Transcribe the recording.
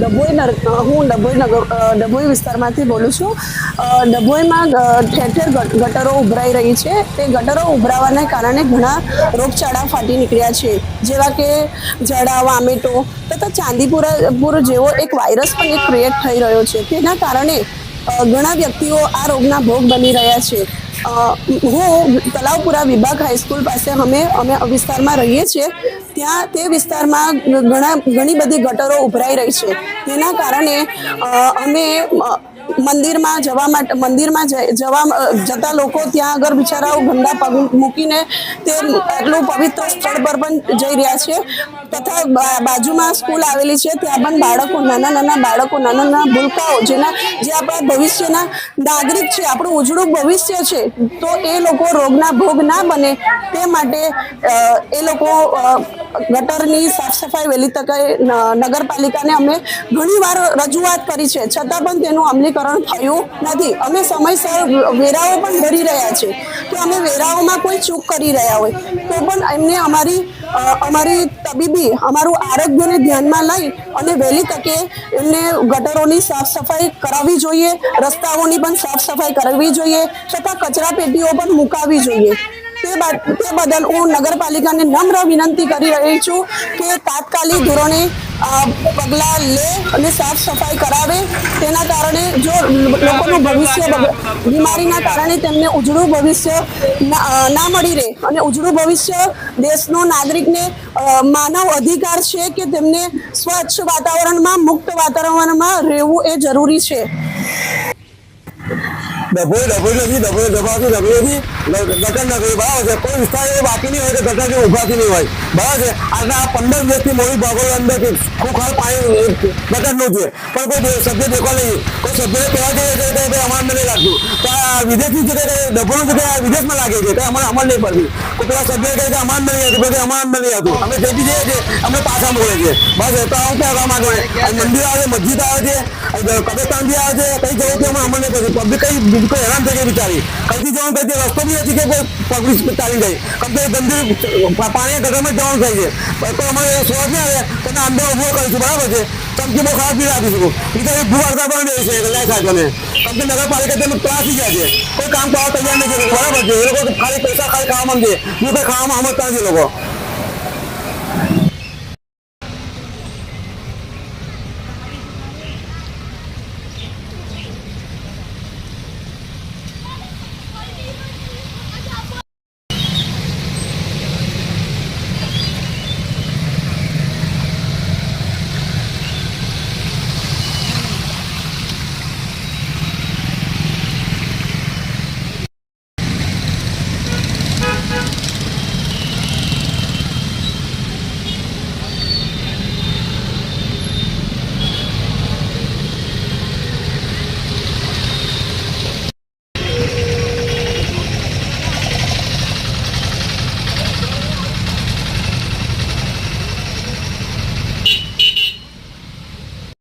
ડભોઈ હું ડભોઈ નગર ડભોઈ વિસ્તારમાંથી બોલું છું. ડભોઈમાં ઠેર ઠેર ગટ- ગટરો ઉભરાઈ રહી છે. તે ગટરો ઉભરાવાને કારણે ઘણા રોગચાળા ફાટી નીકળ્યા છે. જેવા કે જડા, વામેટો તથા ચાંદીપુરાપુર જેવો એક વાયરસ પણ એક ક્રિએટ થઈ રહ્યો છે. તેના કારણે ઘણા વ્યક્તિઓ આ રોગના ભોગ બની રહ્યા છે. હું તલાવપુરા વિભાગ હાઈસ્કૂલ પાસે અમે અમે વિસ્તારમાં રહીએ છીએ. ત્યાં તે વિસ્તારમાં ઘણા, ઘણી બધી ગટરો ઉભરાઈ રહી છે. તેના કારણે અમે મંદિરમાં જવા માટે, મંદિરમાં જવા જતા લોકો ત્યાં આગળ બિચારાઓ ગંદા પગ મૂકીને તે આટલું પવિત્ર સ્થળ પર પણ જઈ રહ્યા છે. તથા બાજુમાં સ્કૂલ આવેલી છે, ત્યાં પણ બાળકો, નાના નાના બાળકો, નાના નાના ભૂલકાઓ જેના, જે આપણા ભવિષ્યના નાગરિક છે, આપણું ઉજળું ભવિષ્ય છે, તો એ લોકો રોગના ભોગ ના બને તે માટે એ લોકો ગટરની સાફ સફાઈ વહેલી તકે નગરપાલિકાને અમે ઘણી વાર રજૂઆત કરી છે. છતાં પણ તેનું અમલીકરણ થયું નથી. અમે સમયસર વેરાઓ પણ ભરી રહ્યા છે. કે અમે વેરાઓમાં કોઈ ચૂક કરી રહ્યા હોય, તો પણ એમને અમારી અમારી તબીબી, અમારું આરોગ્યને ધ્યાનમાં લઈ અને વહેલી તકે એમને ગટરોની સાફ સફાઈ કરાવવી જોઈએ, રસ્તાઓની પણ સાફ સફાઈ કરાવવી જોઈએ છતાં કચરા પેટીઓ પણ મુકાવી જોઈએ. તે બદલ હું નગરપાલિકાને નમ્ર વિનંતી કરી રહી છું કે તાત્કાલિક ધોરણે પગલાં લે અને સાફ સફાઈ કરાવે. તેના કારણે જો લોકોનું ભવિષ્ય બીમારીના કારણે તેમને ઉજળું ભવિષ્ય ના મળી રહે અને ઉજળું ભવિષ્ય દેશનો નાગરિકને માનવ અધિકાર છે કે તેમને સ્વચ્છ વાતાવરણમાં, મુક્ત વાતાવરણમાં રહેવું એ જરૂરી છે. ડભોઈ ડભોઈ નથી ડભોઈ દબાવતી ડભોઈ નથી ગટર નથી બરાબર છે કોઈ વિસ્તાર એ બાકી નહીં હોય કે ગટર જે ઉભાતી નહીં હોય બરાબર છે આજના આ પંદર દિવસથી મોડી ભાગો ખૂબ ખાલ પાણી ગટરનું છે પણ કોઈ સભ્ય દેખવા નહીં કોઈ સભ્યને કહેવા જઈએ કે અમારે નથી લાગતું તો આ વિદેશની જગ્યાએ છે કે આ વિદેશમાં લાગે છે કે અમારે અમલ નહીં પડતી કોઈ પેલા સભ્ય કહે કે અમારે નથી આવતું પછી અમારે નથી આવતું અમે જેથી જઈએ છીએ અમને પાછા મોકલે છે બસ તો હું કહેવા માંગુ છું. મંદિર આવે મસ્જિદ આવે છે કબ્રસ્તાન બી આવે છે કઈ જવું છે અમે કરતું પબ્લિક કઈ બીજું કોઈ હેરાન થઈ ગઈ બિચારી. કઈથી જવાનું કઈ રસ્તો બી નથી કે કોઈ પબ્લિક ચાલી જાય કેમ કે ગંદુ પાણી ગટરમાં જવાનું થાય છે. તો અમારે સ્વર નહીં આવે, તો અમે અંદર ઊભો કરીશું, બરાબર છે? ચમકી બહુ ખરાબ બી આપીશું બીજા ભૂ અડધા પણ દે છે લાય ખાય તમે કેમ કે નગરપાલિકા તેનું ત્રાસી ગયા છે. કોઈ કામ કરવા તૈયાર નથી, બરાબર છે? એ લોકો ખાલી પૈસા ખાલી ખાવા માંગે બીજું કઈ ખાવામાં સમજતા નથી લોકો.